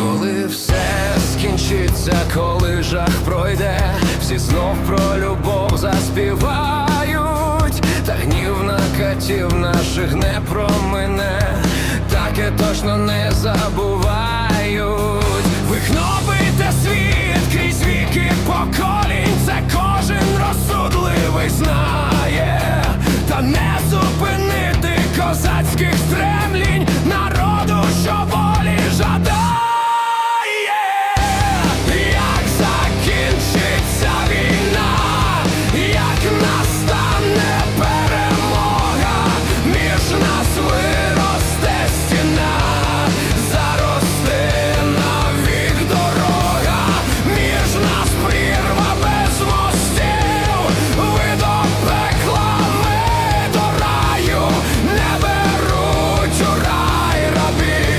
Коли все скінчиться, коли жах пройде, всі знов про любов заспівають, та гнів на катів наших не промине, таке точно не забувають.